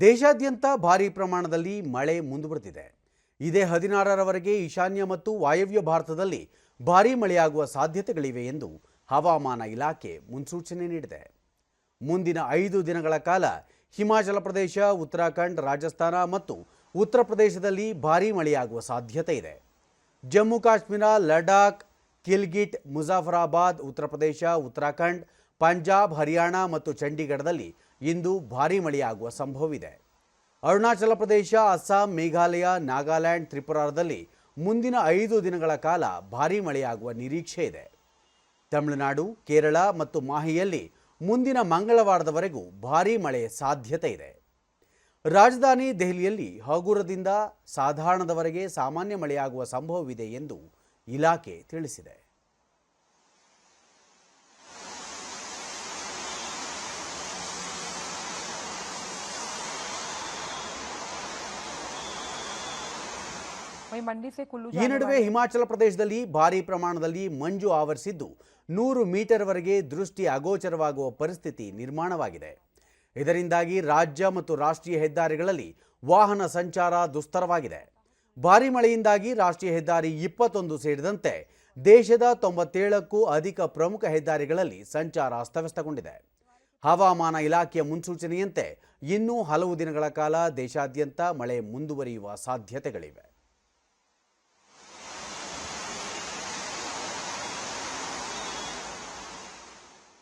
ದೇಶಾದ್ಯಂತ ಭಾರೀ ಪ್ರಮಾಣದಲ್ಲಿ ಮಳೆ ಮುಂದುವರೆದಿದೆ. ಇದೇ ಹದಿನಾರರವರೆಗೆ ಈಶಾನ್ಯ ಮತ್ತು ವಾಯವ್ಯ ಭಾರತದಲ್ಲಿ ಭಾರೀ ಮಳೆಯಾಗುವ ಸಾಧ್ಯತೆಗಳಿವೆ ಎಂದು ಹವಾಮಾನ ಇಲಾಖೆ ಮುನ್ಸೂಚನೆ ನೀಡಿದೆ. ಮುಂದಿನ ಐದು ದಿನಗಳ ಕಾಲ ಹಿಮಾಚಲ ಪ್ರದೇಶ, ಉತ್ತರಾಖಂಡ್, ರಾಜಸ್ಥಾನ ಮತ್ತು ಉತ್ತರ ಪ್ರದೇಶದಲ್ಲಿ ಭಾರೀ ಮಳೆಯಾಗುವ ಸಾಧ್ಯತೆ ಇದೆ. ಜಮ್ಮು ಕಾಶ್ಮೀರ, ಲಡಾಖ್, ಕಿಲ್ಗಿಟ್, ಮುಜಾಫರಾಬಾದ್, ಉತ್ತರ ಪ್ರದೇಶ, ಉತ್ತರಾಖಂಡ್ ಪಂಜಾಬ್, ಹರಿಯಾಣ ಮತ್ತು ಚಂಡೀಗಢದಲ್ಲಿ ಇಂದು ಭಾರೀ ಮಳೆಯಾಗುವ ಸಂಭವವಿದೆ. ಅರುಣಾಚಲ ಪ್ರದೇಶ, ಅಸ್ಸಾಂ, ಮೇಘಾಲಯ, ನಾಗಾಲ್ಯಾಂಡ್, ತ್ರಿಪುರಾದಲ್ಲಿ ಮುಂದಿನ ಐದು ದಿನಗಳ ಕಾಲ ಭಾರೀ ಮಳೆಯಾಗುವ ನಿರೀಕ್ಷೆ ಇದೆ. ತಮಿಳುನಾಡು, ಕೇರಳ ಮತ್ತು ಮಾಹಿಯಲ್ಲಿ ಮುಂದಿನ ಮಂಗಳವಾರದವರೆಗೂ ಭಾರೀ ಮಳೆ ಸಾಧ್ಯತೆ ಇದೆ. ರಾಜಧಾನಿ ದೆಹಲಿಯಲ್ಲಿ ಹಗುರದಿಂದ ಸಾಧಾರಣದವರೆಗೆ ಸಾಮಾನ್ಯ ಮಳೆಯಾಗುವ ಸಂಭವವಿದೆ ಎಂದು ಇಲಾಖೆ ತಿಳಿಸಿದೆ. ಈ ನಡುವೆ ಹಿಮಾಚಲ ಪ್ರದೇಶದಲ್ಲಿ ಭಾರಿ ಪ್ರಮಾಣದಲ್ಲಿ ಮಂಜು ಆವರಿಸಿದ್ದು. ನೂರು ಮೀಟರ್ವರೆಗೆ ದೃಷ್ಟಿ ಅಗೋಚರವಾಗುವ ಪರಿಸ್ಥಿತಿ ನಿರ್ಮಾಣವಾಗಿದೆ. ಇದರಿಂದಾಗಿ ರಾಜ್ಯ ಮತ್ತು ರಾಷ್ಟ್ರೀಯ ಹೆದ್ದಾರಿಗಳಲ್ಲಿ ವಾಹನ ಸಂಚಾರ ದುಸ್ತರವಾಗಿದೆ. ಭಾರೀ ಮಳೆಯಿಂದಾಗಿ ರಾಷ್ಟ್ರೀಯ ಹೆದ್ದಾರಿ ಇಪ್ಪತ್ತೊಂದು ಸೇರಿದಂತೆ ದೇಶದ ತೊಂಬತ್ತೇಳಕ್ಕೂ ಅಧಿಕ ಪ್ರಮುಖ ಹೆದ್ದಾರಿಗಳಲ್ಲಿ ಸಂಚಾರ ಅಸ್ತವ್ಯಸ್ತಗೊಂಡಿದೆ. ಹವಾಮಾನ ಇಲಾಖೆಯ ಮುನ್ಸೂಚನೆಯಂತೆ ಇನ್ನೂ ಹಲವು ದಿನಗಳ ಕಾಲ ದೇಶಾದ್ಯಂತ ಮಳೆ ಮುಂದುವರಿಯುವ ಸಾಧ್ಯತೆಗಳಿವೆ.